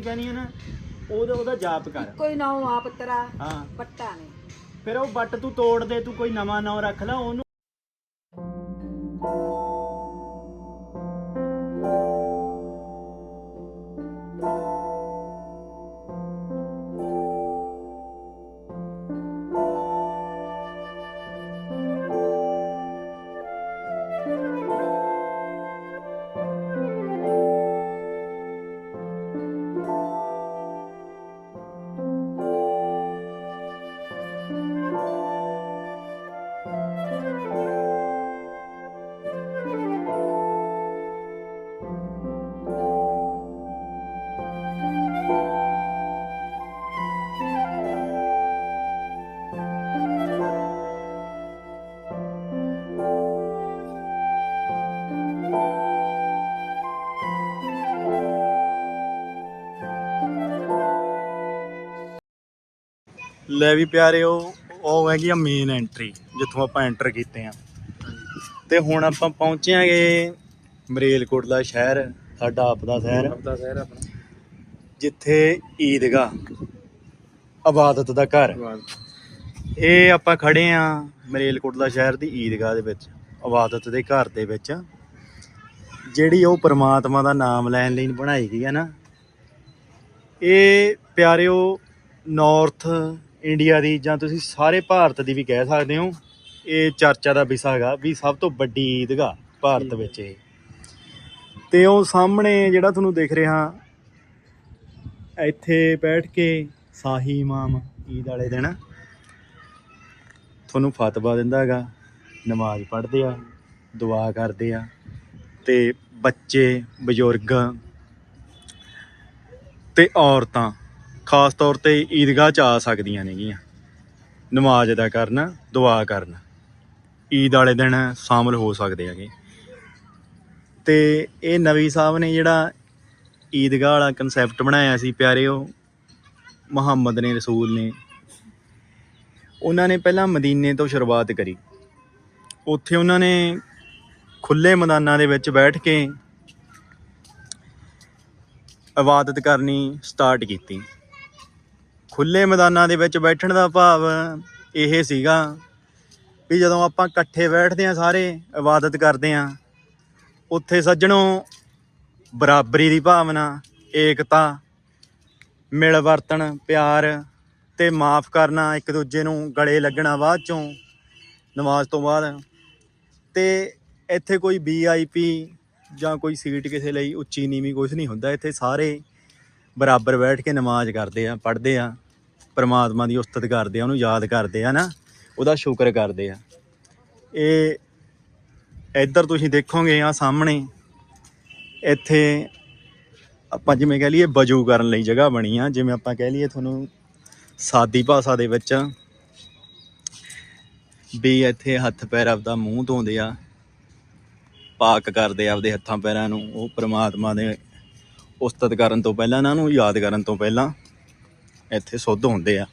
ਕਹਿੰਦੀ ਆ ਨਾ ਉਹਦਾ ਉਹਦਾ ਜਾਪ ਕਰ। ਕੋਈ ਨਾ ਆ ਪੱਤਰਾ ਹਾਂ। ਪੱਟਾ ਨੇ ਫਿਰ ਉਹ ਬੱਟ ਤੂੰ ਤੋੜ ਦੇ ਤੂੰ ਕੋਈ ਨਵਾਂ ਨਾਂ ਰੱਖ ਲੈ ਉਹਨੂੰ ਲੈ ਵੀ ਪਿਆਰਿਓ ਉਹ ਹੈਗੀ ਆ ਮੇਨ ਐਂਟਰੀ ਜਿੱਥੋਂ ਆਪਾਂ ਐਂਟਰ ਕੀਤੇ ਆ। ਤੇ ਹੁਣ ਆਪਾਂ ਪਹੁੰਚਿਆਂਗੇ ਮਰੇਲਕੋਟਲਾ ਸ਼ਹਿਰ ਸਾਡਾ ਆਪਦਾ ਸ਼ਹਿਰ। ਆਪਦਾ ਸ਼ਹਿਰ ਆਪਣਾ। ਜਿੱਥੇ ਈਦਗਾਹ ਇਬਾਦਤ ਦਾ ਘਰ। ਇਹ ਆਪਾਂ ਖੜੇ ਆ ਮਰੇਲਕੋਟਲਾ ਸ਼ਹਿਰ ਦੀ ਈਦਗਾਹ ਦੇ ਵਿੱਚ ਇਬਾਦਤ ਦੇ ਘਰ ਦੇ ਵਿੱਚ। ਜਿਹੜੀ ਉਹ ਪ੍ਰਮਾਤਮਾ ਦਾ ਨਾਮ ਲੈਣ ਲਈ ਬਣਾਈ ਗਈ ਹੈ ਨਾ। ਇਹ ਪਿਆਰਿਓ ਨਾਰਥ ਇੰਡੀਆ ਦੀ ਜਾਂ ਤੁਸੀਂ ਸਾਰੇ ਭਾਰਤ ਦੀ ਵੀ ਕਹਿ ਸਕਦੇ ਹੋ, ਇਹ ਚਰਚਾ ਦਾ ਵਿਸ਼ਾ ਹੈਗਾ ਵੀ ਸਭ ਤੋਂ ਵੱਡੀ ਈਦਗਾਹ ਭਾਰਤ ਵਿੱਚ ਇਹ। ਤੇ ਉਹ ਸਾਹਮਣੇ ਜਿਹੜਾ ਤੁਹਾਨੂੰ ਦਿਖ ਰਿਹਾ, ਇੱਥੇ ਬੈਠ ਕੇ ਸਾਹੀ ਇਮਾਮ ਈਦ ਵਾਲੇ ਦਿਨ ਤੁਹਾਨੂੰ ਫਤਵਾ ਦਿੰਦਾ ਹੈਗਾ, ਨਮਾਜ਼ ਪੜ੍ਹਦੇ ਆ, ਦੁਆ ਕਰਦੇ ਆ ਤੇ ਬੱਚੇ, ਬਜ਼ੁਰਗ ਤੇ ਔਰਤਾਂ ਖਾਸ ਤੌਰ ਤੇ ਈਦਗਾਹ ਚ ਆ ਸਕਦੀਆਂ ਨੇਗੀਆਂ। ਨਮਾਜ਼ ਅਦਾ ਕਰਨ, ਦੁਆ ਕਰਨ। ਈਦ ਵਾਲੇ ਦਿਨ ਸ਼ਾਮਲ ਹੋ ਸਕਦੇ ਹੈਗੇ। ਤੇ ਇਹ ਨਵੀ ਸਾਹਿਬ ਨੇ ਜਿਹੜਾ ਈਦਗਾਹ ਵਾਲਾ ਕਨਸੈਪਟ ਬਣਾਇਆ ਸੀ, ਪਿਆਰਿਓ, ਮੁਹੰਮਦ ਨੇ, ਰਸੂਲ ਨੇ, ਉਹਨਾਂ ਨੇ ਪਹਿਲਾਂ ਮਦੀਨੇ ਤੋਂ ਸ਼ੁਰੂਆਤ ਕਰੀ। ਉੱਥੇ ਉਹਨਾਂ ਨੇ ਖੁੱਲੇ ਮੈਦਾਨਾਂ ਦੇ ਵਿੱਚ ਬੈਠ ਕੇ ਇਬਾਦਤ ਕਰਨੀ ਸਟਾਰਟ ਕੀਤੀ। ਖੁੱਲੇ ਮੈਦਾਨਾਂ ਦੇ ਵਿੱਚ ਬੈਠਣ ਦਾ ਭਾਵ ਇਹ ਸੀਗਾ ਵੀ ਜਦੋਂ ਆਪਾਂ ਇਕੱਠੇ ਬੈਠਦੇ ਆ ਸਾਰੇ, ਇਬਾਦਤ ਕਰਦੇ ਆ ਉੱਥੇ ਸੱਜਣੋਂ ਬਰਾਬਰੀ ਦੀ ਭਾਵਨਾ, ਏਕਤਾ, ਮਿਲ ਵਰਤਣ, ਪਿਆਰ ਤੇ ਮਾਫ ਕਰਨਾ ਇੱਕ ਦੂਜੇ ਨੂੰ ਗਲੇ ਲੱਗਣਾ ਬਾਅਦ ਚੋਂ, ਨਮਾਜ਼ ਤੋਂ ਬਾਅਦ। ਤੇ ਇੱਥੇ ਕੋਈ ਵੀਆਈਪੀ ਜਾਂ ਕੋਈ ਸੀਟ ਕਿਸੇ ਲਈ ਉੱਚੀ ਨੀਵੀਂ ਕੁਝ ਨਹੀਂ ਹੁੰਦਾ, ਇੱਥੇ ਸਾਰੇ ਬਰਾਬਰ ਬੈਠ ਕੇ ਨਮਾਜ਼ ਕਰਦੇ ਆ, ਪੜ੍ਹਦੇ ਆ। ਪਰਮਾਤਮਾ ਦੀ ਉਸਤਤ ਕਰਦੇ ਆ, ਉਹਨੂੰ ਯਾਦ ਕਰਦੇ ਆ ਨਾ, ਉਹਦਾ ਸ਼ੁਕਰ ਕਰਦੇ ਆ। ਇਹ ਇੱਧਰ ਤੁਸੀਂ ਦੇਖੋਗੇ ਆ ਸਾਹਮਣੇ, ਇੱਥੇ ਆਪਾਂ ਜਿਵੇਂ ਕਹਿ ਲਈਏ ਵਜੂ ਕਰਨ ਲਈ ਜਗ੍ਹਾ ਬਣੀ ਆ, ਜਿਵੇਂ ਆਪਾਂ ਕਹਿ ਲਈਏ ਤੁਹਾਨੂੰ ਸਾਦੀ ਭਾਸ਼ਾ ਦੇ ਵਿੱਚ ਵੀ ਇੱਥੇ ਹੱਥ ਪੈਰ ਆਪਦਾ ਮੂੰਹ ਧੋਂਦੇ ਆ, ਪਾਕ ਕਰਦੇ ਆਪਦੇ ਹੱਥਾਂ ਪੈਰਾਂ ਨੂੰ, ਉਹ ਪ੍ਰਮਾਤਮਾ ਦੇ ਉਸਤਤ ਕਰਨ ਤੋਂ ਪਹਿਲਾਂ, ਇਹਨਾਂ ਨੂੰ ਯਾਦ ਕਰਨ ਤੋਂ ਪਹਿਲਾਂ। ਇੱਥੇ ਸੁੱਧ ਹੁੰਦੇ ਆ।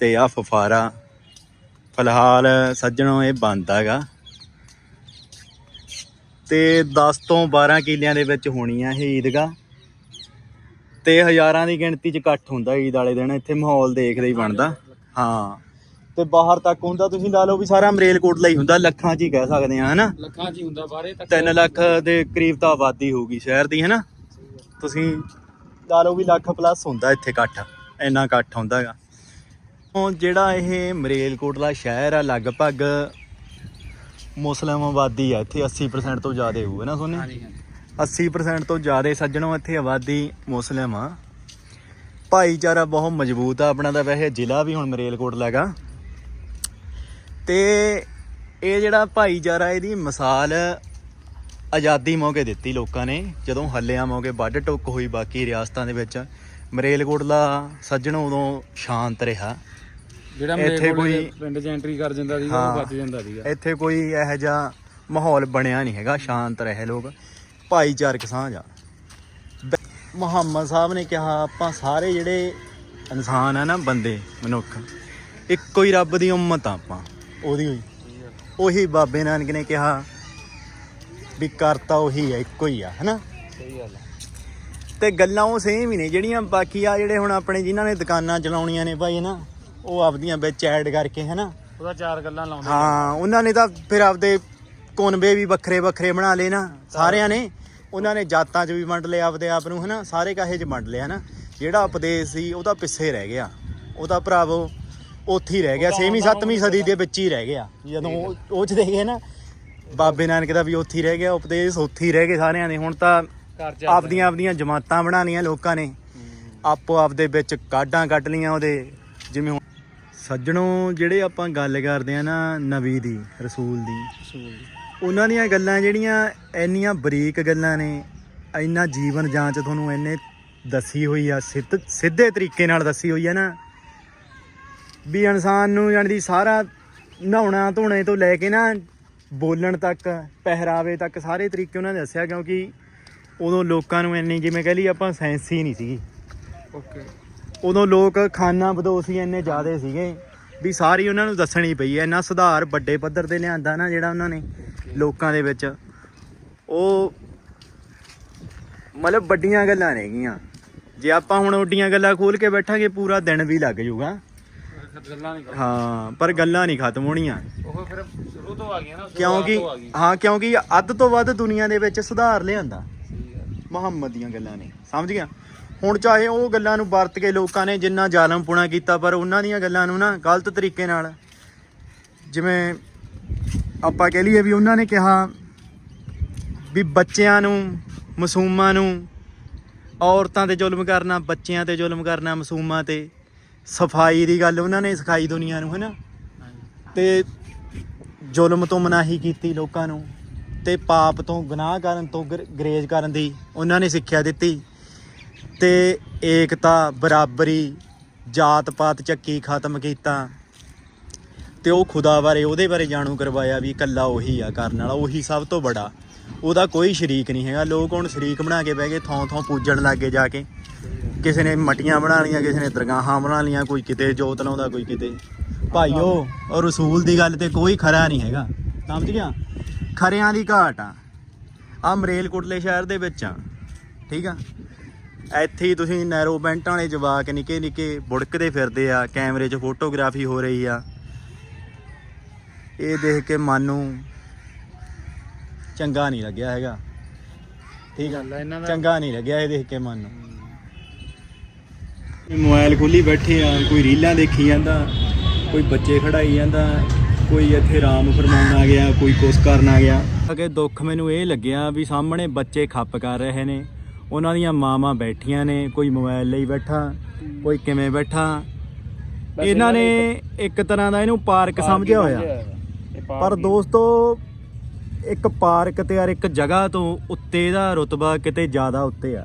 ਤੇ ਆ ਫਫਾਰਾ ਫਿਲਹਾਲ ਸੱਜਣੋ ਇਹ ਬੰਦ ਹੈਗਾ। ਤੇ 10 ਤੋਂ 12 ਕਿੱਲਿਆਂ ਦੇ ਵਿੱਚ ਹੋਣੀ ਆ ਇਹ ਈਦਗਾਹ। ਤੇ ਹਜ਼ਾਰਾਂ ਦੀ ਗਿਣਤੀ 'ਚ ਇਕੱਠ ਹੁੰਦਾ ਈਦ ਵਾਲੇ ਦਿਨ ਇੱਥੇ ਮਾਹੌਲ ਦੇਖਦੇ ਹੀ ਬਣਦਾ। ਹਾਂ। ਤੇ ਬਾਹਰ ਤੱਕ ਹੁੰਦਾ ਤੁਸੀਂ ਲਾ ਲਓ ਵੀ ਸਾਰਾ ਮਰੇਲਕੋਟ ਲਈ ਹੁੰਦਾ ਲੱਖਾਂ 'ਚ ਹੀ ਕਹਿ ਸਕਦੇ ਆ ਹਨਾ? ਲੱਖਾਂ 'ਚ ਹੀ ਹੁੰਦਾ ਬਾਰੇ ਤੱਕ 3 ਲੱਖ ਦੇ ਕਰੀਬ ਤਾਂ ਆਬਾਦੀ ਹੋਊਗੀ ਸ਼ਹਿਰ ਦੀ ਹਨਾ? ਤੁਸੀਂ ਲਾ ਲਓ ਵੀ ਲੱਖ ਪਲੱਸ ਹੁੰਦਾ ਇੱਥੇ ਇਕੱਠ ਇੰਨਾ ਇਕੱਠ ਹੁੰਦਾ ਹੈਗਾ ਹੁਣ ਜਿਹੜਾ ਇਹ ਮਰੇਲਕੋਟਲਾ ਸ਼ਹਿਰ ਆ ਲਗਭਗ ਮੁਸਲਿਮ ਆਬਾਦੀ ਆ ਇੱਥੇ 80% ਤੋਂ ਜ਼ਿਆਦਾ ਹੋਊਗਾ ਨਾ ਸੋਨੇ? ਹਾਂਜੀ ਹਾਂਜੀ। 80% ਤੋਂ ਜ਼ਿਆਦਾ ਸੱਜਣੋਂ ਇੱਥੇ ਆਬਾਦੀ ਮੁਸਲਿਮ ਆ। ਭਾਈਚਾਰਾ ਬਹੁਤ ਮਜ਼ਬੂਤ ਆ ਆਪਣਾ ਤਾਂ ਵੈਸੇ ਜ਼ਿਲ੍ਹਾ ਵੀ ਹੁਣ ਮਰੇਲਕੋਟਲਾ ਹੈਗਾ ਤੇ ਇਹ ਜਿਹੜਾ ਭਾਈਚਾਰਾ ਇਹਦੀ ਮਿਸਾਲ ਆਜ਼ਾਦੀ ਮੌਕੇ ਦਿੱਤੀ ਲੋਕਾਂ ਨੇ ਜਦੋਂ ਹੱਲਿਆਂ ਮੌਕੇ ਵੱਢ ਟੁੱਕ ਹੋਈ ਬਾਕੀ ਰਿਆਸਤਾਂ ਦੇ ਵਿੱਚ ਮਰੇਲਕੋਟਲਾ ਸੱਜਣੋਂ ਉਦੋਂ ਸ਼ਾਂਤ ਰਿਹਾ। ਜਿਹੜਾ ਇੱਥੇ ਕੋਈ- ਪਿੰਡ 'ਚ ਐਂਟਰੀ ਕਰ ਜਾਂਦਾ ਸੀਗਾ। ਉਹ ਬਚ ਜਾਂਦਾ ਸੀਗਾ। ਇੱਥੇ ਕੋਈ ਇਹੋ ਜਿਹਾ ਮਾਹੌਲ ਬਣਿਆ ਨਹੀਂ ਹੈਗਾ ਸ਼ਾਂਤ ਰਹੇ ਲੋਕ ਭਾਈਚਾਰਕ ਸਾਂਝ ਆ। ਬ- ਮੁਹੰਮਦ ਸਾਹਿਬ ਨੇ ਕਿਹਾ ਆਪਾਂ ਸਾਰੇ ਜਿਹੜੇ ਇਨਸਾਨ ਆ ਨਾ ਬੰਦੇ ਮਨੁੱਖ ਇੱਕੋ ਹੀ ਰੱਬ ਦੀ ਉਮਤ ਆ ਆਪਾਂ। ਉਹਦੀ ਹੋਈ। ਉਹੀ ਬਾਬੇ ਨਾਨਕ ਨੇ ਕਿਹਾ ਵੀ ਕਰਤਾ ਉਹੀ ਹੈ ਇੱਕੋ ਹੀ ਆ ਹਨਾ? ਸਹੀ ਗੱਲ ਤੇ ਗੱਲਾਂ ਉਹ ਸੇਮ ਹੀ ਨੇ ਜਿਹੜੀਆਂ ਬਾਕੀ ਆ ਜਿਹੜੇ ਹੁਣ ਆਪਣੇ ਜਿਨ੍ਹਾਂ ਨੇ ਦੁਕਾਨਾਂ ਚਲਾਉਣੀਆਂ ਨੇ ਭਾਈ ਨਾ ਉਹ ਆਪਦੀਆਂ ਵਿੱਚ ਐਡ ਕਰਕੇ ਹਨਾ? ਉਹਦਾ ਚਾਰ ਗੱਲਾਂ ਲਾਉਂਦੇ ਹਾਂ ਉਹਨਾਂ ਨੇ ਤਾਂ ਫਿਰ ਆਪਦੇ ਕੁਨਬੇ ਵੀ ਵੱਖਰੇ ਵੱਖਰੇ ਬਣਾ ਲਏ ਨਾ ਸਾਰਿਆਂ ਨੇ। ਉਹਨਾਂ ਨੇ ਜਾਤਾਂ 'ਚ ਵੀ ਵੰਡ ਲਿਆ ਆਪਦੇ ਆਪ ਨੂੰ ਹਨਾ? ਸਾਰੇ ਕਾਹੇ 'ਚ ਵੰਡ ਲਿਆ ਹਨਾ? ਜਿਹੜਾ ਉਪਦੇਸ਼ ਸੀ ਉਹ ਤਾਂ ਪਿੱਛੇ ਰਹਿ ਗਿਆ। ਉਹ ਤਾਂ ਭਰਾਵੋ ਉੱਥੇ ਹੀ ਰਹਿ ਗਿਆ 6ਵੀਂ 7ਵੀਂ ਸਦੀ ਦੇ ਵਿੱਚ ਹੀ ਰਹਿ ਗਿਆ। ਜਦੋਂ ਉਹ- ਉਹ ਚ ਦੇਖੇ ਨਾ ਬਾਬੇ ਨਾਨਕ ਦਾ ਵੀ ਉੱਥੇ ਹੀ ਰਹਿ ਗਿਆ ਉਪਦੇਸ਼ ਉੱਥੇ ਹੀ ਰਹਿ ਗਏ ਸਾਰਿਆਂ ਦੇ। ਹੁਣ ਤਾਂ ਆਪਦੀਆਂ ਆਪਦੀਆਂ ਜਮਾਤਾਂ ਬਣਾ ਲਈਆਂ ਲੋਕਾਂ ਨੇ। ਆਪੋ ਆਪਦੇ ਵਿੱਚ ਕਾਢਾਂ ਕੱਢ ਲੀਆਂ ਉਹਦੇ ਜਿਵੇਂ ਹੁਣ ਸੱਜਣੋ ਜਿਹੜੇ ਆਪਾਂ ਗੱਲ ਕਰਦੇ ਆ ਨਾ ਨਬੀ ਦੀ ਰਸੂਲ ਦੀ। ਉਹਨਾਂ ਦੀਆਂ ਗੱਲਾਂ ਜਿਹੜੀਆਂ ਇੰਨੀਆਂ ਬਰੀਕ ਗੱਲਾਂ ਨੇ ਇੰਨਾ ਜੀਵਨ ਜਾਂਚ ਤੁਹਾਨੂੰ ਇੰਨੇ ਦੱਸੀ ਹੋਈ ਆ ਸਿੱਧ- ਸਿੱਧੇ ਤਰੀਕੇ ਨਾਲ ਦੱਸੀ ਹੋਈ ਆ ਨਾ ਵੀ ਇਨਸਾਨ ਨੂੰ ਜਾਣੀ ਦੀ ਸਾਰਾ ਨਹਾਉਣਾ ਧੋਣੇ ਤੋਂ ਲੈ ਕੇ ਨਾ ਬੋਲਣ ਤੱਕ ਪਹਿਰਾਵੇ ਤੱਕ ਸਾਰੇ ਤਰੀਕੇ ਉਹਨਾਂ ਨੇ ਦੱਸਿਆ ਕਿਉਂਕਿ ਉਦੋਂ ਲੋਕਾਂ ਨੂੰ ਇੰਨੀ ਜਿਵੇਂ ਕਹ ਲਈ ਆਪਾਂ ਸਾਇੰਸ ਹੀ ਨਹੀਂ ਸੀਗੀ। ਓਕੇ ਉਦੋਂ ਲੋਕ ਖਾਨਾ ਬਦੋਸ਼ ਹੀ ਇੰਨੇ ਜ਼ਿਆਦੇ ਸੀਗੇ ਵੀ ਸਾਰੀ ਉਹਨਾਂ ਨੂੰ ਦੱਸਣੀ ਪਈ ਐ ਇੰਨਾ ਸੁਧਾਰ ਵੱਡੇ ਪੱਧਰ ਤੇ ਲਿਆਂਦਾ ਨਾ ਜਿਹੜਾ ਉਹਨਾਂ ਨੇ ਲੋਕਾਂ ਦੇ ਵਿੱਚ। ਉਹ ਮਤਲਬ ਵੱਡੀਆਂ ਗੱਲਾਂ ਨੇਗੀਆਂ ਜੇ ਆਪਾਂ ਹੁਣ ਉੱਡੀਆਂ ਗੱਲਾਂ ਖੋਲ ਕੇ ਬੈਠਾਂਗੇ ਪੂਰਾ ਦਿਨ ਵੀ ਲੱਗ ਜਾਊਗਾ ਗੱਲਾਂ ਨਹੀਂ ਕਰਦੇ ਹਾਂ ਪਰ ਗੱਲਾਂ ਨਹੀਂ ਖਤਮ ਹੋਣੀਆਂ। ਉਹ ਫਿਰ ਸ਼ੁਰੂ ਤੋਂ ਆ ਗਈਆਂ ਨਾ ਸ਼ੁਰੂਆਤ ਕਿਉਂਕਿ ਤੋਂ ਆ ਗਈ। ਹਾਂ ਕਿਉਂਕਿ ਅੱਧ ਤੋਂ ਵੱਧ ਦੁਨੀਆ ਦੇ ਵਿੱਚ ਸੁਧਾਰ ਲਿਆਂਦਾ। ਸਹੀ ਗੱਲ। ਮੁਹੰਮਦ ਦੀਆਂ ਗੱਲਾਂ ਨੇ ਸਮਝ ਗਿਆ? ਹੁਣ ਚਾਹੇ ਉਹ ਗੱਲਾਂ ਨੂੰ ਵਰਤ ਕੇ ਲੋਕਾਂ ਨੇ ਜਿੰਨਾ ਜ਼ਾਲਮਪੁਣਾ ਕੀਤਾ ਪਰ ਉਹਨਾਂ ਦੀਆਂ ਗੱਲਾਂ ਨੂੰ ਨਾ ਗਲਤ ਤਰੀਕੇ ਨਾਲ ਜਿਵੇਂ ਆਪਾਂ ਕਹਿ ਲਈਏ ਵੀ ਉਹਨਾਂ ਨੇ ਕਿਹਾ ਵੀ ਬੱਚਿਆਂ ਨੂੰ ਮਾਸੂਮਾਂ ਨੂੰ ਔਰਤਾਂ ਤੇ ਜ਼ੁਲਮ ਕਰਨਾ ਬੱਚਿਆਂ ਤੇ ਜ਼ੁਲਮ ਕਰਨਾ ਮਾਸੂਮਾਂ ਤੇ। ਸਫ਼ਾਈ ਦੀ ਗੱਲ ਉਹਨਾਂ ਨੇ ਸਿਖਾਈ ਦੁਨੀਆ ਨੂੰ ਹੈਨਾ? ਤੇ ਜ਼ੁਲਮ ਤੋਂ ਮਨਾਹੀ ਕੀਤੀ ਲੋਕਾਂ ਨੂੰ ਤੇ ਪਾਪ ਤੋਂ ਗੁਨਾਹ ਕਰਨ ਤੋਂ ਗਰ- ਗਰੇਜ਼ ਕਰਨ ਦੀ ਉਹਨਾਂ ਨੇ ਸਿੱਖਿਆ ਦਿੱਤੀ। ਤੇ ਏਕਤਾ ਬਰਾਬਰੀ ਜਾਤ ਪਾਤ ਚੱਕੀ ਖਤਮ ਕੀਤਾ। ਤੇ ਉਹ ਖੁਦਾ ਬਾਰੇ ਉਹਦੇ ਬਾਰੇ ਜਾਣੂ ਕਰਵਾਇਆ ਵੀ ਇਕੱਲਾ ਉਹੀ ਆ ਕਰਨ ਵਾਲਾ ਉਹੀ ਸਭ ਤੋਂ ਬੜਾ। ਉਹਦਾ ਕੋਈ ਸ਼ਰੀਕ ਨਹੀਂ ਹੈਗਾ। ਲੋਕ ਹੁਣ ਸ਼ਰੀਕ ਬਣਾ ਕੇ ਬਹਿ ਗਏ ਥੋਂ ਥੋਂ ਪੂਜਣ ਲੱਗੇ ਜਾ ਕੇ। ਕਿਸੇ ਨੇ ਮਟੀਆਂ ਬਣਾ ਲਈਆਂ ਕਿਸੇ ਨੇ ਦਰਗਾਹਾਂ ਬਣਾ ਲਈਆਂ ਕੋਈ ਕਿਤੇ ਜੋਤ ਲਾਉਂਦਾ ਕੋਈ ਕਿਤੇ। ਭਾਈਓ ਉਹ ਰਸੂਲ ਦੀ ਗੱਲ ਤੇ ਕੋਈ ਖਰਾ ਨਹੀਂ ਹੈਗਾ। ਸਮਝ ਗਿਆ? ਖਰਿਆਂ ਦੀ ਘਾਟ ਆ। ਆ ਮਰੇਲਕੋਟਲੇ ਸ਼ਹਿਰ ਦੇ ਵਿੱਚ ਆ। ਠੀਕ ਆ? ਇੱਥੇ ਹੀ ਤੁਸੀਂ ਨੈਰੋ ਬੈਂਟਾਂ ਵਾਲੇ ਜਵਾਕ ਨਿੱਕੇ ਨਿੱਕੇ ਬੁੜਕਦੇ ਫਿਰਦੇ ਆ ਕੈਮਰੇ 'ਚ ਫੋਟੋਗ੍ਰਾਫੀ ਹੋ ਰਹੀ ਆ। ਇਹ ਦੇਖ ਕੇ ਮਨ ਨੂੰ ਚੰਗਾ ਨਹੀਂ ਲੱਗਿਆ ਹੈਗਾ। ਠੀਕ ਆ? ਗੱਲ ਆ ਇਹਨਾਂ ਦਾ ਚੰਗਾ ਨਹੀਂ ਲੱਗਿਆ ਇਹ ਦੇਖ ਕੇ ਮਨ ਨੂੰ। ਮੋਬਾਈਲ ਖੋਲੀ ਬੈਠੇ ਆ ਕੋਈ ਰੀਲਾਂ ਦੇਖੀ ਜਾਂਦਾ ਕੋਈ ਬੱਚੇ ਖੜਾਈ ਜਾਂਦਾ ਕੋਈ ਇੱਥੇ ਰਾਮ ਫਰਮਾਉਣ ਆ ਗਿਆ ਕੋਈ ਕੁਛ ਕਰਨ ਆ ਗਿਆ। ਅਗੇ ਦੁੱਖ ਮੈਨੂੰ ਇਹ ਲੱਗਿਆ ਵੀ ਸਾਹਮਣੇ ਬੱਚੇ ਖੱਪ ਕਰ ਰਹੇ ਨੇ ਉਹਨਾਂ ਦੀਆਂ ਮਾਵਾਂ ਬੈਠੀਆਂ ਨੇ ਕੋਈ ਮੋਬਾਈਲ ਲਈ ਬੈਠਾ ਕੋਈ ਕਿਵੇਂ ਬੈਠਾ। ਇਹਨਾਂ ਨੇ ਇੱਕ ਤਰ੍ਹਾਂ ਦਾ ਇਹਨੂੰ ਪਾਰਕ ਸਮਝਿਆ ਹੋਇਆ। ਪਰ। ਦੋਸਤੋ ਇੱਕ ਪਾਰਕ ਤੇ ਯਾਰ ਇੱਕ ਜਗ੍ਹਾ ਤੋਂ ਉੱਤੇ ਇਹਦਾ ਰੁਤਬਾ ਕਿਤੇ ਜ਼ਿਆਦਾ ਉੱਤੇ ਆ।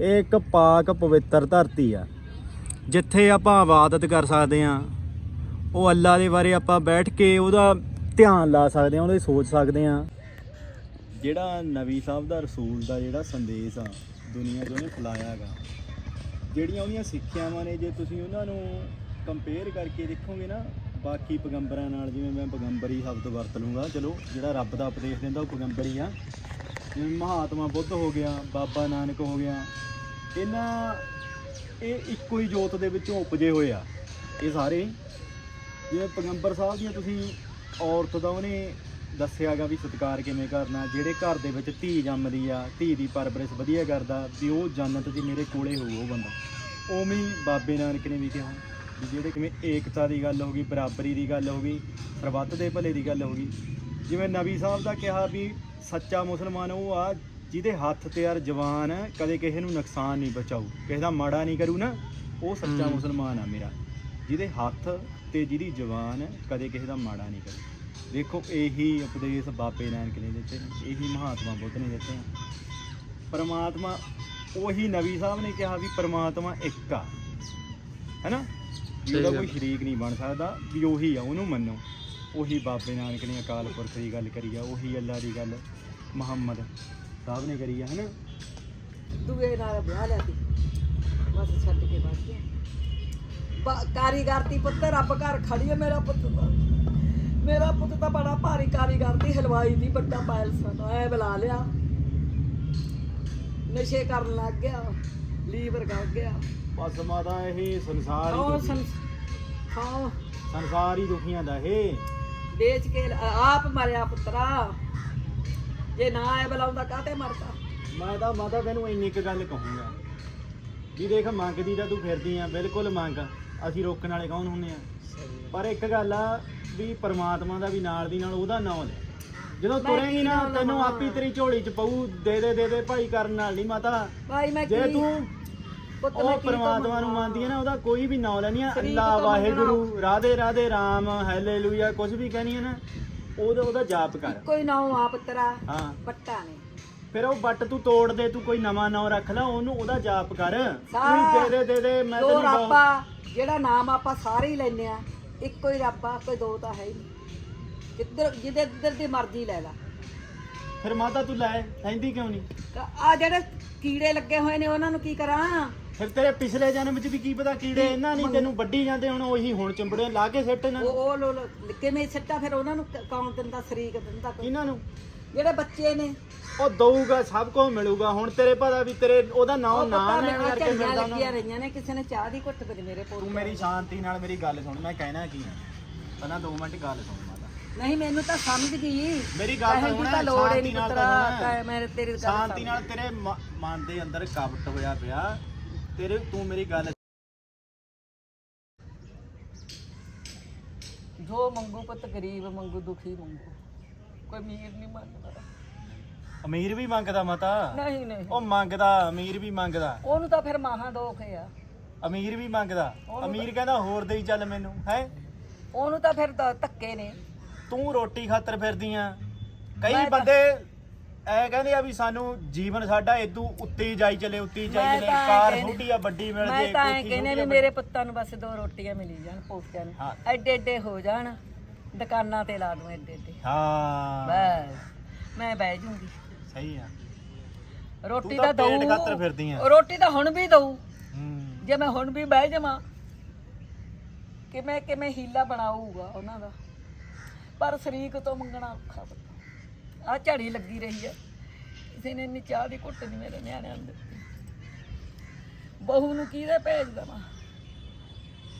ਇਹ ਇੱਕ ਪਾਕ ਪਵਿੱਤਰ ਧਰਤੀ ਆ। ਜਿੱਥੇ ਆਪਾਂ ਇਬਾਦਤ ਕਰ ਸਕਦੇ ਆ ਉਹ ਅੱਲਾ ਦੇ ਬਾਰੇ ਆਪਾਂ ਬੈਠ ਕੇ ਉਹਦਾ ਧਿਆਨ ਲਾ ਸਕਦੇ ਆ ਉਹਦੇ ਸੋਚ ਸਕਦੇ ਆ ਜਿਹੜਾ ਨਬੀ ਸਾਹਿਬ ਦਾ ਰਸੂਲ ਦਾ ਜਿਹੜਾ ਸੰਦੇਸ਼ ਆ, ਦੁਨੀਆ 'ਚ ਉਹਨੇ ਫੈਲਾਇਆ ਹੈਗਾ। ਜਿਹੜੀਆਂ ਉਹਦੀਆਂ ਸਿੱਖਿਆਵਾਂ ਨੇ, ਜੇ ਤੁਸੀਂ ਉਹਨਾਂ ਨੂੰ ਕੰਪੇਅਰ ਕਰਕੇ ਦੇਖੋਗੇ ਨਾ, ਬਾਕੀ ਪੈਗੰਬਰਾਂ ਨਾਲ, ਜਿਵੇਂ ਮੈਂ ਪੈਗੰਬਰੀ ਸ਼ਬਦ ਵਰਤ ਲੂੰਗਾ, ਚਲੋ, ਜਿਹੜਾ ਰੱਬ ਦਾ ਉਪਦੇਸ਼ ਦਿੰਦਾ, ਉਹ ਪੈਗੰਬਰੀ ਆ। ਜਿਵੇਂ ਮਹਾਤਮਾ ਬੁੱਧ ਹੋ ਗਿਆ, ਬਾਬਾ ਨਾਨਕ ਹੋ ਗਿਆ, ਇਹਨਾਂ ਇਹ ਇੱਕੋ ਹੀ ਜੋਤ ਦੇ ਵਿੱਚੋਂ ਉਪਜੇ ਹੋਏ ਆ। ਇਹ ਸਾਰੇ ਜਿਵੇਂ ਪੈਗੰਬਰ ਸਾਹਿਬ ਦੀਆਂ ਤੁਸੀਂ ਔਰਤ ਦਾ ਉਹਨੇ ਦੱਸਿਆਗਾ ਵੀ ਸਤਿਕਾਰ ਕਿਵੇਂ ਕਰਨਾ, ਜਿਹੜੇ ਘਰ ਦੇ ਵਿੱਚ ਧੀ ਜੰਮਦੀ ਆ, ਧੀ ਦੀ ਪਰਵਰਿਸ਼ ਵਧੀਆ ਕਰਦਾ, ਵੀ ਉਹ ਜੰਨਤ 'ਚ ਮੇਰੇ ਕੋਲੇ ਹੋਊ ਉਹ ਬੰਦਾ। ਉਵੇਂ ਹੀ ਬਾਬੇ ਨਾਨਕ ਨੇ ਵੀ ਕਿਹਾ ਵੀ ਜਿਹੜੇ ਕਿਵੇਂ ਏਕਤਾ ਦੀ ਗੱਲ ਹੋ ਗਈ, ਬਰਾਬਰੀ ਦੀ ਗੱਲ ਹੋ ਗਈ ਸਰਬੱਤ ਦੇ ਭਲੇ ਦੀ ਗੱਲ ਹੋ ਗਈ। ਜਿਵੇਂ ਨਬੀ ਸਾਹਿਬ ਦਾ ਕਿਹਾ ਵੀ ਸੱਚਾ ਮੁਸਲਮਾਨ ਉਹ ਆ ਜਿਹਦੇ ਹੱਥ ਤੇ ਯਾਰ ਜਵਾਨ ਕਦੇ ਕਿਸੇ ਨੂੰ ਨੁਕਸਾਨ ਨਹੀਂ ਬਚਾਊ ਕਿਸੇ ਦਾ ਮਾੜਾ ਨਹੀਂ ਕਰੂ ਨਾ ਉਹ ਸੱਚਾ। ਮੁਸਲਮਾਨ ਆ ਮੇਰਾ। ਜਿਹਦੇ ਹੱਥ ਤੇ ਜਿਹਦੀ ਜਵਾਨ ਕਦੇ ਕਿਸੇ ਦਾ ਮਾੜਾ ਨਹੀਂ ਕਰੂ। ਦੇਖੋ ਇਹੀ ਉਪਦੇਸ਼ ਬਾਬੇ ਨਾਨਕ ਨੇ ਦਿੱਤੇ ਨੇ ਇਹੀ ਮਹਾਤਮਾ ਬੁੱਧ ਨੇ ਦਿੱਤੇ ਪਰਮਾਤਮਾ ਉਹੀ ਨਬੀ ਸਾਹਿਬ ਨੇ ਕਿਹਾ ਵੀ ਪਰਮਾਤਮਾ ਇੱਕ ਆ। ਹੈਨਾ? ਗੱਲ। ਕੋਈ ਸ਼ਰੀਕ ਨਹੀਂ ਬਣ ਸਕਦਾ ਵੀ ਉਹੀ ਆ ਉਹਨੂੰ ਮੰਨੋ। ਉਹੀ ਬਾਬੇ ਨਾਨਕ ਨੇ ਅਕਾਲ ਪੁਰਖ ਦੀ ਗੱਲ ਕਰੀ ਆ ਉਹੀ ਅੱਲਾ ਦੀ ਗੱਲ ਮੁਹੰਮਦ ਸਾਹਿਬ ਨੇ ਕਰੀ ਆ ਹੈਨਾ? ਦੂਏ ਨਾਲ ਵਿਆਹ ਲਿਆ ਤੀ ਬਸ ਛੱਡ ਕੇ ਬਸ ਗਿਆ। ਕਾਰੀਗਰ ਤੀ ਪੁੱਤ ਰੱਬ ਘਰ ਖੜੀ ਹੈ ਮੇਰਾ ਪੁੱਤ ਮੇਰਾ ਪੁੱਤ ਤਾਂ ਬੜਾ ਭਾਰੀ ਕਾਰੀਗਰ ਤੀ ਹਲਵਾਈ ਦੀ ਵੱਡਾ ਪਾਇਲਸ ਦਾ ਐ ਬੁਲਾ ਲਿਆ। ਨਸ਼ੇ ਕਰਨ ਲੱਗ ਗਿਆ ਲੀਵਰ ਕਰ ਗਿਆ। ਬਸ ਮਾਤਾ ਇਹ ਸੰਸਾਰ ਹੀ ਖਾਓ ਸੰਸਾਰ ਹੀ ਦੁਖੀਆਂ ਦਾ ਇਹ। ਵੇਚ ਕੇ ਆਪ ਮਰਿਆ ਪੁੱਤਰਾ। ਜੇ ਨਾ ਆਏ ਬਲਾਉਂਦਾ ਕਾਤੇ ਮਰਦਾ? ਮੈਂ ਤਾਂ ਮਾਤਾ ਤੈਨੂੰ ਇੰਨੀ ਕੁ ਗੱਲ ਕਹੂੰਗਾ। ਵੀ ਦੇਖ ਮੰਗਦੀ ਤਾਂ ਤੂੰ ਫਿਰਦੀ ਆ ਬਿਲਕੁਲ ਮੰਗ। ਅਸੀਂ ਰੋਕਣ ਵਾਲੇ ਕੌਣ ਹੁੰਨੇ ਆ? ਪਰ ਇੱਕ ਗੱਲ ਆ ਵੀ ਪਰਮਾਤਮਾ ਦਾ ਵੀ ਨਾਲ ਦੀ ਨਾਲ ਉਹਦਾ ਨਾਮ ਲੈ। ਜਦੋਂ ਤੁਰੇਂਗੀ ਨਾ ਤੈਨੂੰ? ਆਪੀ ਤੇਰੀ ਝੋਲੀ ਚ ਪਊ ਦੇ ਦੇ ਦੇ ਦੇ ਭਾਈ ਕਰਨ ਨਾਲ ਨਹੀਂ ਮਾਤਾ। ਭਾਈ ਮੈਂ ਜੇ ਤੂੰ ਪੁੱਤ ਮੈਂ ਉਹ ਕੀ ਪਰਮਾਤਮਾ ਨੂੰ? ਮੰਨਦੀ ਹੈ ਨਾ ਉਹਦਾ ਕੋਈ ਵੀ ਨਾਮ ਲੈਣੀ ਆ। ਅੱਲਾ ਵਾਹਿਗੁਰੂ ਰਾਧੇ ਰਾਧੇ ਰਾਮ ਹੈਲੇਲੂਇਆ ਕੁਝ ਵੀ ਕਹਿਣੀ ਹੈ ਨਾ ਉਹਦਾ ਉਹਦਾ ਜਾਪ ਕਰ। ਕੋਈ ਨਾ ਆ ਪੁੱਤਰਾ ਹਾਂ। ਪੱਟਾ ਨੇ। ਫਿਰ ਉਹ ਬੱਟ ਤੂੰ ਤੋੜ ਦੇ ਤੂੰ ਕੋਈ ਨਵਾਂ ਨਾਮ ਰੱਖ ਲੈ ਉਹਨੂੰ ਉਹਦਾ ਜਾਪ ਕਰ। ਤੂੰ ਦੇ ਦੇ ਦੇ ਦੇ ਮੈਂ ਦੋ ਤੈਨੂੰ ਬਹੁਤ- ਰੱਬਾ ਜਿਹੜਾ ਨਾਮ ਆਪਾਂ ਸਾਰੇ ਹੀ ਲੈਨੇ ਆ ਇੱਕੋ ਹੀ ਰੱਬ ਕੋਈ ਦੋ ਤਾਂ ਹੈ ਹੀ ਨਹੀਂ। ਕਿੱਧਰ ਜਿਹਦੇ ਇੱਧਰ ਦੀ ਮਰਜ਼ੀ ਲੈ ਲਾ। ਫਿਰ ਮਾਤਾ ਤੂੰ ਲੈ ਲੈਂਦੀ ਕਿਉਂ ਨਹੀਂ? ਆ ਜਿਹੜੇ ਕੀੜੇ ਲੱਗੇ ਹੋਏ ਨੇ ਉਹਨਾਂ ਨੂੰ ਕੀ ਕਰਾਂ? ਫਿਰ ਤੇਰੇ ਪਿਛਲੇ ਜਨਮ ਵਿੱਚ ਵੀ ਕੀ ਪਤਾ ਕੀੜੇ ਇਹਨਾਂ ਨਹੀਂ ਤੈਨੂੰ ਵੱਢੀ ਜਾਂਦੇ ਹੁਣ ਉਹੀ ਹੁਣ ਚੰਬੜੇ ਲਾ ਕੇ ਸਿੱਟ ਇਹਨਾਂ ਉਹ ਨੂੰ। ਉਹ ਲੋ ਲੋ ਕਿਵੇਂ ਸਿੱਟਾ? ਫਿਰ ਉਹਨਾਂ ਨੂੰ ਕ- ਕੌਣ ਦਿੰਦਾ? ਸ਼ਰੀਕ ਦਿੰਦਾ ਕੋਈ? ਇਹਨਾਂ ਨੂੰ। ਜਿਹੜੇ ਬੱਚੇ ਨੇ। ਉਹ ਦਊਗਾ ਸਭ ਕੁਝ ਮਿਲੂਗਾ। ਹੁਣ ਤੇਰੇ ਪਤਾ ਵੀ ਤੇਰੇ ਉਹਦਾ ਨਾਮ ਉਹ ਨਾ ਲੈਣ ਕਰਕੇ ਝੰਡੀਆਂ ਮਿਲਦਾ ਨਾ। ਲੱਗੀਆਂ ਰਹੀਆਂ ਨੇ। ਕਿਸੇ ਨੇ ਚਾਹ ਦੀ ਘੁੱਟ ਦੇ ਮੇਰੇ ਤੂੰ ਪੁੱਤ ਮੇਰੀ ਸ਼ਾਂਤੀ ਨਾਲ ਮੇਰੀ ਗੱਲ ਸੁਣ। ਮੈਂ ਕਹਿਣਾ ਕੀ ਹੈ ਪਹਿਲਾਂ 2 ਮਿੰਟ ਗੱਲ ਸੁਣ ਮਾਤਾ। ਨਹੀਂ ਮੈਨੂੰ ਤਾਂ ਸਮਝ ਗਈ। ਮੇਰੀ ਗੱਲ ਕਹਿਣ ਦੀ ਸੁਣ ਤਾਂ ਲੋੜ ਹੀ ਸ਼ਾਂਤੀ ਨਹੀਂ ਨਾਲ ਪੁੱਤਰਾ। ਨਾ। ਕਹਿ- ਮੈਂ ਤੇਰੀ ਗੱਲ ਸ਼ਾਂਤੀ ਸਮਝ ਨਾਲ ਤੇਰੇ ਮ- ਮਨ ਦੇ ਅੰਦਰ ਕਬਟ ਹੋਇਆ ਪਿਆ। ਤੇਰੇ ਤੂੰ ਮੇਰੀ ਗੱਲ ਜੋ ਮੰਗੂ ਪੁੱਤ ਗਰੀਬ ਮੰਗੂ ਦੁਖੀ ਮੰਗੂ। ਕੋਈ ਅਮੀਰ ਨਹੀਂ ਮੰਗਦਾ। ਅਮੀਰ ਵੀ ਮੰਗਦਾ ਮਾਤਾ। ਨਹੀਂ ਨਹੀਂ। ਉਹ ਮੰਗਦਾ ਅਮੀਰ ਵੀ ਮੰਗਦਾ। ਉਹਨੂੰ ਤਾਂ ਫਿਰ ਮਾਹਾਂ ਦੋਖ ਆ। ਅਮੀਰ ਵੀ ਮੰਗਦਾ। ਅਮੀਰ ਕਹਿੰਦਾ ਹੋਰ ਦੇਈ ਚੱਲ ਮੈਨੂੰ ਹੈ? ਉਹਨੂੰ ਤਾਂ ਫਿਰ ਧ- ਧੱਕੇ ਨੇ। ਤੂੰ ਰੋਟੀ ਖਾਤਰ ਫਿਰਦੀ ਆ। ਕਈ ਮੈਂ ਤਾਂ- ਬੰਦੇ ਐ ਕਹਿੰਦੇ ਆ ਵੀ ਸਾਨੂੰ ਜੀਵਨ ਸਾਡਾ ਇਦੋਂ ਉੱਤੇ ਹੀ ਜਾਈ ਚਲੇ ਉੱਤੇ ਹੀ ਜਾਈ ਮੈਂ ਚਲੇ। ਤਾਂ ਕਾਰ ਛੋਟੀ ਆ ਵੱਡੀ ਮਿਲ ਮੈਂ ਜੇ ਤਾਂ ਐ ਕੋਠੀ ਕਹਿੰਦੇ ਵੀ ਮੇਰੇ ਪੁੱਤਾਂ ਨੂੰ ਬਸ ਦੋ ਰੋਟੀਆਂ ਮਿਲੀ ਜਾਣ ਪੋਤਿਆਂ ਨੂੰ। ਐਡੇ ਐਡੇ ਹੋ ਜਾਣ ਦੁਕਾਨਾਂ ਤੇ ਲਾ ਦੂੰ ਐਡੇ ਐਡੇ। ਹਾਂ। ਬਸ ਮੈਂ ਬਹਿ ਜੂੰਗੀ। ਸਹੀ ਆ। ਰੋਟੀ ਤੂੰ ਤਾਂ ਤਾਂ ਦਊ। ਪੇਟ ਖਾਤਰ ਫਿਰਦੀ ਆਂ। ਰੋਟੀ ਤਾਂ ਹੁਣ ਵੀ ਦਊ। ਜੇ ਮੈਂ ਹੁਣ ਵੀ ਬਹਿ ਜਾਵਾਂ ਕਿਵੇਂ ਕਿਵੇਂ ਹੀਲਾ ਬਣਾਊਗਾ ਉਹਨਾਂ ਦਾ। ਪਰ ਸ਼ਰੀਕ ਤੋਂ ਮੰਗਣਾ ਔਖਾ ਆ ਝੜੀ ਲੱਗੀ ਰਹੀ ਹੈ ਕਿਸੇ ਨੇ ਇੰਨੀ ਚਾਹ ਦੀ ਘੁੱਟ ਨਹੀਂ ਮੇਰੇ ਨਿਆਣਿਆਂ ਨੂੰ ਦਿੱਤੀ। ਬਹੂ ਨੂੰ ਕਿਹਦੇ ਭੇਜ ਦੇਵਾਂ?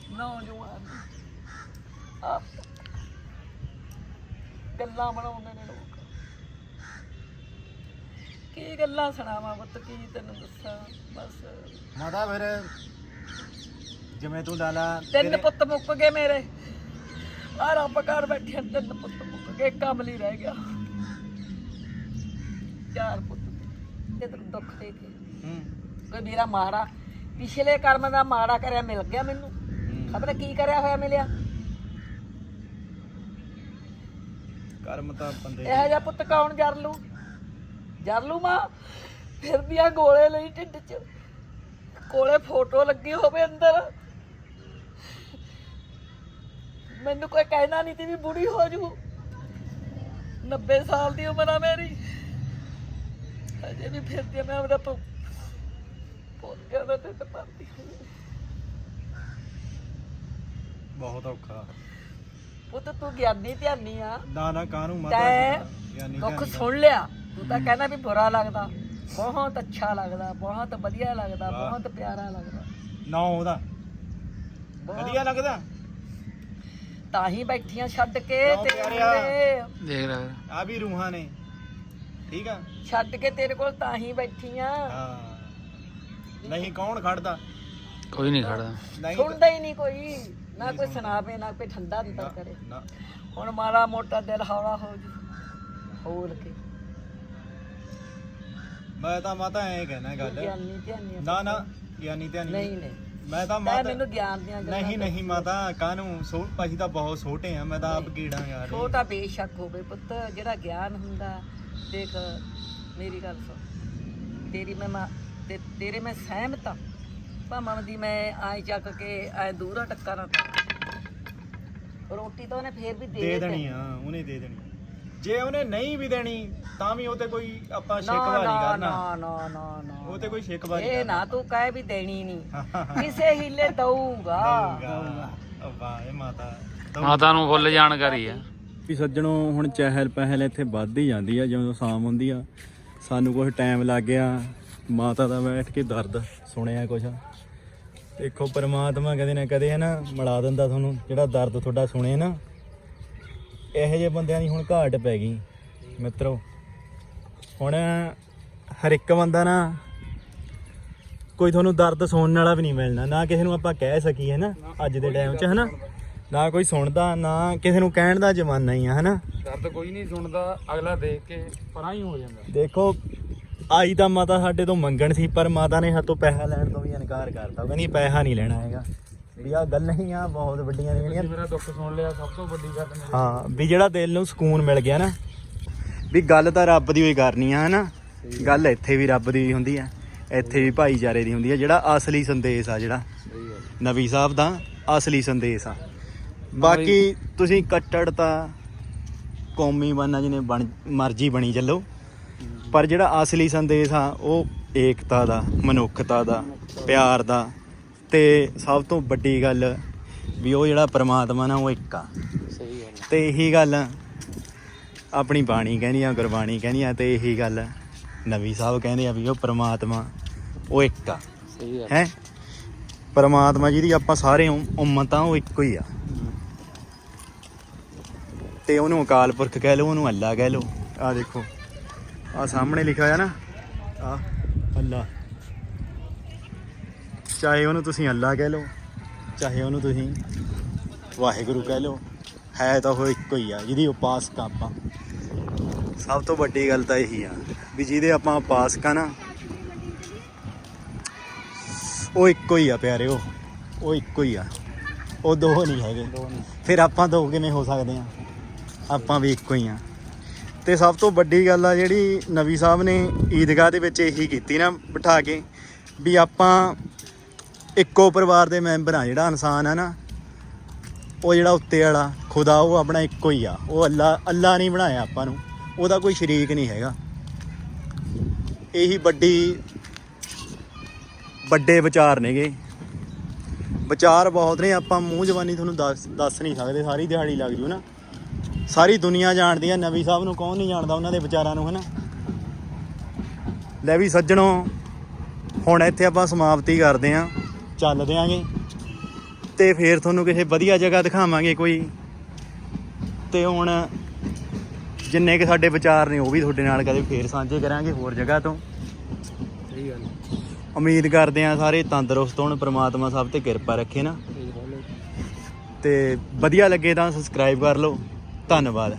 ਨੌਜਵਾਨ ਨੂੰ। ਆਪ ਗੱਲਾਂ ਬਣਾਉਂਦੇ ਨੇ ਲੋਕ। ਕੀ ਗੱਲਾਂ ਸੁਣਾਵਾਂ ਪੁੱਤ ਕੀ ਤੈਨੂੰ ਦੱਸਾਂ? ਬਸ। ਮਾਤਾ ਫਿਰ ਜਿਵੇਂ ਤੂੰ ਲਾਲਾ ਤਿੰਨ ਪੁੱਤ ਮੁੱਕ ਗਏ ਮੇਰੇ। ਆ ਰੱਬ ਘਰ ਬੈਠੇ ਤਿੰਨ ਪੁੱਤ ਮੁੱਕ ਗਏ ਕੰਮ ਲਈ ਰਹਿ ਗਿਆ। ਚਾਰ ਪੁੱਤ ਤੇ ਤੈਨੂੰ ਦੁੱਖ ਦੇ ਕੇ। ਹੂੰ। ਕੋਈ ਮੇਰਾ ਮਾੜਾ ਪਿਛਲੇ ਕਰਮ ਦਾ ਮਾੜਾ ਕਰਿਆ ਮਿਲ ਗਿਆ ਮੈਨੂੰ। ਖਬਰ ਕੀ ਕਰਿਆ ਹੋਇਆ ਮਿਲਿਆ? ਕਰਮ ਤਾਂ ਬੰਦੇ ਇਹੋ ਜਿਹਾ ਪੁੱਤ ਕੌਣ ਜਰ ਲੂ? ਜਰ ਲੂ ਮਾਂ? ਫਿਰਦੀਆਂ ਗੋਲੇ ਲਈ ਢਿੱਡ 'ਚ। ਕੋਲੇ ਫੋਟੋ ਲੱਗੀ ਹੋਵੇ ਅੰਦਰ। ਮੈਨੂੰ ਕੋਈ ਕਹਿਣਾ ਨਹੀਂ ਤੀ ਵੀ ਬੁੜੀ ਹੋ ਜੂ। 90 ਸਾਲ ਦੀ ਉਮਰ ਆ ਮੇਰੀ। ਅਜੇ ਵੀ ਫਿਰਦੀ ਮੈਂ ਉਹਦਾ ਪੁ ਪੋਤਿਆਂ ਦਾ ਢਿੱਡ ਭਰਦੀ ਹੋਈ। ਬਹੁਤ ਔਖਾ। ਪੁੱਤ ਤੂੰ ਗਿਆਨੀ ਧਿਆਨੀ ਆ। ਨਾ ਨਾ ਕਾਹਨੂੰ ਮਾਤਾ ਤੈਂ ਯਾਨੀ ਦੁੱਖ ਸੁਣ ਲਿਆ। ਤੂੰ ਤਾਂ ਕਹਿੰਦਾ ਵੀ ਬੁਰਾ ਲੱਗਦਾ। ਬਹੁਤ ਅੱਛਾ ਲੱਗਦਾ ਬਹੁਤ ਵਧੀਆ ਲੱਗਦਾ। ਬਹੁਤ ਪਿਆਰਾ ਲੱਗਦਾ। ਨਾ ਉਹਦਾ। ਵਧੀਆ ਲੱਗਦਾ? ਤਾਂ ਹੀ ਬੈਠੀਆਂ ਛੱਡ ਕੇ? ਕੋਲੇ। ਦੇਖ ਲੈ। ਆ ਵੀ ਰੂਹਾਂ ਨੇ। ਠੀਕ ਆ? ਛੱਡ ਕੇ ਤੇਰੇ ਕੋਲ ਤਾਂ ਹੀ ਬੈਠੀਆਂ। ਹਾਂ। ਨਹੀਂ ਕੌਣ ਖੜਦਾ? ਕੋਈ ਨਹੀਂ ਖੜਦਾ। ਨਹੀਂ ਸੁਣਦਾ ਹੀ ਨਹੀਂ ਕੋਈ। ਨਾ ਕੋਈ ਸੁਣਾਵੇ ਨਾ ਕੋਈ ਠੰਡਾ ਅੰਦਰ ਕਰੇ। ਹੁਣ ਮਾੜਾ ਮੋਟਾ ਦਿਲ ਹੌਲਾ ਹੋ ਜੂ। ਹੋਲ ਕੇ। ਮੈਂ ਤਾਂ ਮਾਤਾ ਐਂ ਕਹਿਣਾ ਗੱਲ। ਗਿਆਨੀ ਧਿਆਨੀ ਆ। ਨਾ ਨਾ। ਗਿਆਨੀ ਤੇ ਨਹੀਂ ਨਹੀਂ। ਮੈਂ ਤਾਂ ਮਾਤਾ ਮੈਨੂੰ ਗਿਆਨ ਦੀਆਂ ਗੱਲਾਂ ਨਹੀਂ ਨਹੀਂ ਮਾਤਾ ਕਾਹਨੂੰ? ਸੋ ਅਸੀਂ ਤਾਂ ਬਹੁਤ ਛੋਟੇ ਆ ਮੈਂ ਤਾਂ ਆਪ ਕੀੜਾ ਯਾਰ ਛੋਟਾ ਬੇਸ਼ੱਕ ਹੋਵੇ ਪੁੱਤ ਜਿਹੜਾ ਗਿਆਨ ਹੁੰਦਾ ਦੇਖ ਮੇਰੀ ਗੱਲ ਸੁਣ। ਤੇਰੀ ਮੈਂ ਮਾ- ਤੇ ਤੇਰੇ ਮੈਂ ਸਹਿਮਤ ਹਾਂ। ਭਾਵੇਂ ਦੀ ਮੈਂ ਆਈ ਚੱਕ ਕੇ ਐ ਦੂਰਾ ਟੱਕਾ ਨਾ ਰੋਟੀ ਤਾਂ ਉਹਨੇ ਫੇਰ ਵੀ ਦੇ। ਦੇਣੀ ਆ ਉਹਨੇ ਦੇ ਦੇਣੀ ਜੇ ਉਹਨੇ ਨਹੀਂ ਵੀ ਦੇਣੀ ਤਾਂ ਵੀ ਉਹ ਤੇ ਕੋਈ ਆਪਾਂ ਸ਼ਿਕਵਾ ਨਹੀਂ ਨਾ ਕਰਨਾ। ਨਾ ਨਾ ਨਾ ਨਾ। ਉਹ ਤੇ ਕੋਈ ਸ਼ਿਕਵਾ ਨਹੀਂ ਇਹ ਨਾ ਤੂੰ ਕਹਿ ਵੀ ਦੇਣੀ ਨਹੀਂ। ਕਿਸੇ ਹੀਲੇ ਦਊਗਾ। ਕਰਨਾ ਵਾਹ ਇਹ ਮਾਤਾ ਮਾਤਾ ਨੂੰ ਫੁੱਲ ਜਾਣਕਾਰੀ ਆ। ਵੀ ਸੱਜਣੋ, ਹੁਣ ਚਹਿਲ ਪਹਿਲ ਇੱਥੇ ਵੱਧ ਹੀ ਜਾਂਦੀ ਆ, ਜਦੋਂ ਸ਼ਾਮ ਹੁੰਦੀ ਆ। ਸਾਨੂੰ ਕੁਝ ਟਾਈਮ ਲੱਗ ਗਿਆ। ਮਾਤਾ ਦਾ ਬੈਠ ਕੇ ਦਰਦ ਸੁਣਿਆ ਕੁਛ। ਦੇਖੋ, ਪਰਮਾਤਮਾ ਕਦੇ ਨਾ ਕਦੇ ਹੈ ਨਾ ਮਿਲਾ ਦਿੰਦਾ ਤੁਹਾਨੂੰ, ਜਿਹੜਾ ਦਰਦ ਤੁਹਾਡਾ ਸੁਣੇ ਨਾ। ਇਹੋ ਜਿਹੇ ਬੰਦਿਆਂ ਦੀ ਹੁਣ ਘਾਟ ਪੈ ਗਈ, ਮਿੱਤਰੋ। ਹੁਣ ਹਰ ਇੱਕ ਬੰਦਾ ਨਾ ਕੋਈ ਤੁਹਾਨੂੰ ਦਰਦ ਸੁਣਨ ਵਾਲਾ ਵੀ ਨਹੀਂ ਮਿਲਣਾ, ਨਾ ਕਿਸੇ ਨੂੰ ਆਪਾਂ ਕਹਿ ਸਕੀਏ ਨਾ ਅੱਜ ਦੇ ਟਾਈਮ 'ਚ ਹਨਾ। ਨਾ ਕੋਈ ਸੁਣਦਾ ਨਾ ਕਿਸੇ ਨੂੰ ਕਹਿਣ ਦਾ ਜ਼ਮਾਨਾ ਹੀ ਆ ਹਨਾ? ਦਰਦ ਕੋਈ ਨਹੀਂ ਸੁਣਦਾ ਅਗਲਾ ਦੇਖ ਕੇ ਪਰਾਂ ਹੀ ਹੋ ਜਾਂਦਾ। ਦੇਖੋ ਆਈ ਤਾਂ ਮਾਤਾ ਸਾਡੇ ਤੋਂ ਮੰਗਣ ਸੀ ਪਰ ਮਾਤਾ ਨੇ ਸਾਤੋਂ ਪੈਸਾ ਲੈਣ ਤੋਂ ਵੀ ਇਨਕਾਰ ਕਰਤਾ। ਉਹ ਕਹਿੰਦੀ ਪੈਸਾ ਨਹੀਂ ਲੈਣਾ ਹੈਗਾ। ਵੀ ਆ ਗੱਲ ਹੀ ਆ ਬਹੁਤ ਵੱਡੀਆਂ ਨੇ ਜਿਹੜੀਆਂ। ਮੇਰਾ ਦੁੱਖ ਸੁਣ ਲਿਆ ਸਭ ਤੋਂ ਵੱਡੀ ਗੱਲ ਮੇਰੀ। ਹਾਂ ਵੀ ਜਿਹੜਾ ਦਿਲ ਨੂੰ ਸਕੂਨ ਮਿਲ ਗਿਆ ਨਾ ਵੀ ਗੱਲ ਤਾਂ ਰੱਬ ਦੀ ਹੋਈ ਕਰਨੀ ਆ ਹਨਾ? ਗੱਲ। ਇੱਥੇ ਵੀ ਰੱਬ ਦੀ ਹੁੰਦੀ ਆ ਇੱਥੇ ਵੀ ਭਾਈਚਾਰੇ ਦੀ ਹੁੰਦੀ ਆ ਜਿਹੜਾ ਅਸਲੀ ਸੰਦੇਸ਼ ਆ ਜਿਹੜਾ। ਨਬੀ ਸਾਹਿਬ ਦਾ ਅਸਲੀ ਸੰਦੇਸ਼ ਆ। ਬਾਕੀ ਤੁਸੀਂ ਕੱਟੜਤਾ ਕੌਮੀ ਬਾਨਾ ਜਿਹਨੇ ਬਣ ਮਰਜ਼ੀ ਬਣੀ ਚੱਲੋ। ਪਰ ਜਿਹੜਾ ਅਸਲੀ ਸੰਦੇਸ਼ ਆ ਉਹ ਏਕਤਾ ਦਾ ਮਨੁੱਖਤਾ ਦਾ ਪਿਆਰ ਦਾ। ਤੇ ਸਭ ਤੋਂ ਵੱਡੀ ਗੱਲ ਵੀ ਉਹ ਜਿਹੜਾ ਪ੍ਰਮਾਤਮਾ ਨਾ ਉਹ ਇੱਕ ਆ। ਸਹੀ ਗੱਲ ਤੇ ਇਹੀ ਗੱਲ ਆਪਣੀ ਬਾਣੀ ਕਹਿੰਦੀ ਆ ਗੁਰਬਾਣੀ ਕਹਿੰਦੀ ਆ ਤੇ ਇਹੀ ਗੱਲ ਨਬੀ ਸਾਹਿਬ ਕਹਿੰਦੇ ਆ ਵੀ ਉਹ ਪ੍ਰਮਾਤਮਾ ਉਹ ਇੱਕ ਆ। ਸਹੀ ਗੱਲ ਹੈ? ਪਰਮਾਤਮਾ ਜਿਹਦੀ ਆਪਾਂ ਸਾਰੇ ਉਮ- ਉਮਤ ਉਹ ਇੱਕੋ ਹੀ ਆ। ਤੇ ਉਹਨੂੰ ਅਕਾਲ ਪੁਰਖ ਕਹਿ ਲਓ ਉਹਨੂੰ ਅੱਲਾ ਕਹਿ ਲਓ। ਆ ਦੇਖੋ ਆ ਸਾਹਮਣੇ ਲਿਖਿਆ ਹੋਇਆ ਨਾ ਆ ਅੱਲਾ। ਚਾਹੇ ਉਹਨੂੰ ਤੁਸੀਂ ਅੱਲਾ ਕਹਿ ਲਓ ਚਾਹੇ ਉਹਨੂੰ ਤੁਸੀਂ ਵਾਹਿਗੁਰੂ ਕਹਿ ਲਓ ਹੈ ਤਾਂ ਉਹ ਇੱਕੋ ਹੀ ਆ ਜਿਹਦੀ ਉਪਾਸਕ ਆਪਾਂ। ਸਭ ਤੋਂ ਵੱਡੀ ਗੱਲ ਤਾਂ ਇਹੀ ਆ ਵੀ ਜਿਹਦੇ ਆਪਾਂ ਉਪਾਸਕ ਆ ਨਾ ਉਹ ਇੱਕੋ ਹੀ ਆ ਪਿਆਰਿਓ ਉਹ ਇੱਕੋ ਹੀ ਆ। ਉਹ ਦੋ ਨਹੀਂ ਹੈਗੇ। ਫਿਰ ਆਪਾਂ ਦੋ ਕਿਵੇਂ ਹੋ ਸਕਦੇ ਆ? ਆਪਾਂ ਵੀ ਇੱਕੋ ਹੀ ਆ। ਤੇ ਸਭ ਤੋਂ ਵੱਡੀ ਗੱਲ ਆ ਜਿਹੜੀ ਨਬੀ ਸਾਹਿਬ ਨੇ ਈਦਗਾਹ ਦੇ ਵਿੱਚ ਇਹੀ ਕੀਤੀ ਨਾ ਬਿਠਾ ਕੇ ਵੀ ਆਪਾਂ ਇੱਕੋ ਪਰਿਵਾਰ ਦੇ ਮੈਂਬਰ ਆ, ਜਿਹੜਾ ਇਨਸਾਨ ਆ ਨਾ, ਉਹ ਜਿਹੜਾ ਉੱਤੇ ਵਾਲਾ, ਖੁਦਾ ਉਹ ਆਪਣਾ ਇੱਕੋ ਹੀ ਆ। ਉਹ ਅੱਲਾ ਅੱਲਾ ਨਹੀਂ ਬਣਾਇਆ ਆਪਾਂ ਨੂੰ। ਉਹਦਾ ਕੋਈ ਸ਼ਰੀਕ ਨਹੀਂ ਹੈਗਾ। ਇਹੀ ਵੱਡੀ, ਵੱਡੇ ਵਿਚਾਰ ਨੇਗੇ। ਵਿਚਾਰ ਬਹੁਤ ਨੇ। ਆਪਾਂ ਮੂੰਹ ਜ਼ਬਾਨੀ ਤੁਹਾਨੂੰ ਦੱਸ ਦੱਸ ਨਹੀਂ ਸਕਦੇ। ਸਾਰੀ ਦਿਹਾੜੀ ਲੱਗ ਜੂ ਨਾ। ਸਾਰੀ ਦੁਨੀਆ ਜਾਣਦੀ ਆ ਨਬੀ ਸਾਹਿਬ ਨੂੰ ਕੌਣ ਨਹੀਂ ਜਾਣਦਾ ਉਹਨਾਂ ਦੇ ਵਿਚਾਰਾਂ ਨੂੰ ਹਨਾ? ਲੈ ਵੀ ਸੱਜਣੋ ਹੁਣ ਇੱਥੇ ਆਪਾਂ ਸਮਾਪਤੀ ਕਰਦੇ ਆਂ ਚੱਲ ਦਿਆਂਗੇ। ਤੇ ਫੇਰ ਤੁਹਾਨੂੰ ਕਿਸੇ ਵਧੀਆ ਜਗ੍ਹਾ ਦਿਖਾਵਾਂਗੇ ਕੋਈ। ਤੇ ਹੁਣ ਜਿੰਨੇ ਕਿ ਸਾਡੇ ਵਿਚਾਰ ਨੇ ਉਹ ਵੀ ਤੁਹਾਡੇ ਨਾਲ ਕਦੇ ਫੇਰ ਸਾਂਝੇ ਕਰਾਂਗੇ ਹੋਰ ਜਗ੍ਹਾ ਤੋਂ। ਸਹੀ ਗੱਲ ਉਮੀਦ ਕਰਦੇ ਆਂ ਸਾਰੇ ਤੰਦਰੁਸਤ ਹੋਣ ਪ੍ਰਮਾਤਮਾ ਸਭ ਤੇ ਕਿਰਪਾ ਰੱਖੇ ਨਾ। ਤੇ ਵਧੀਆ ਲੱਗੇ ਤਾਂ ਸਬਸਕ੍ਰਾਈਬ ਕਰ ਲਓ। ਧੰਨਵਾਦ।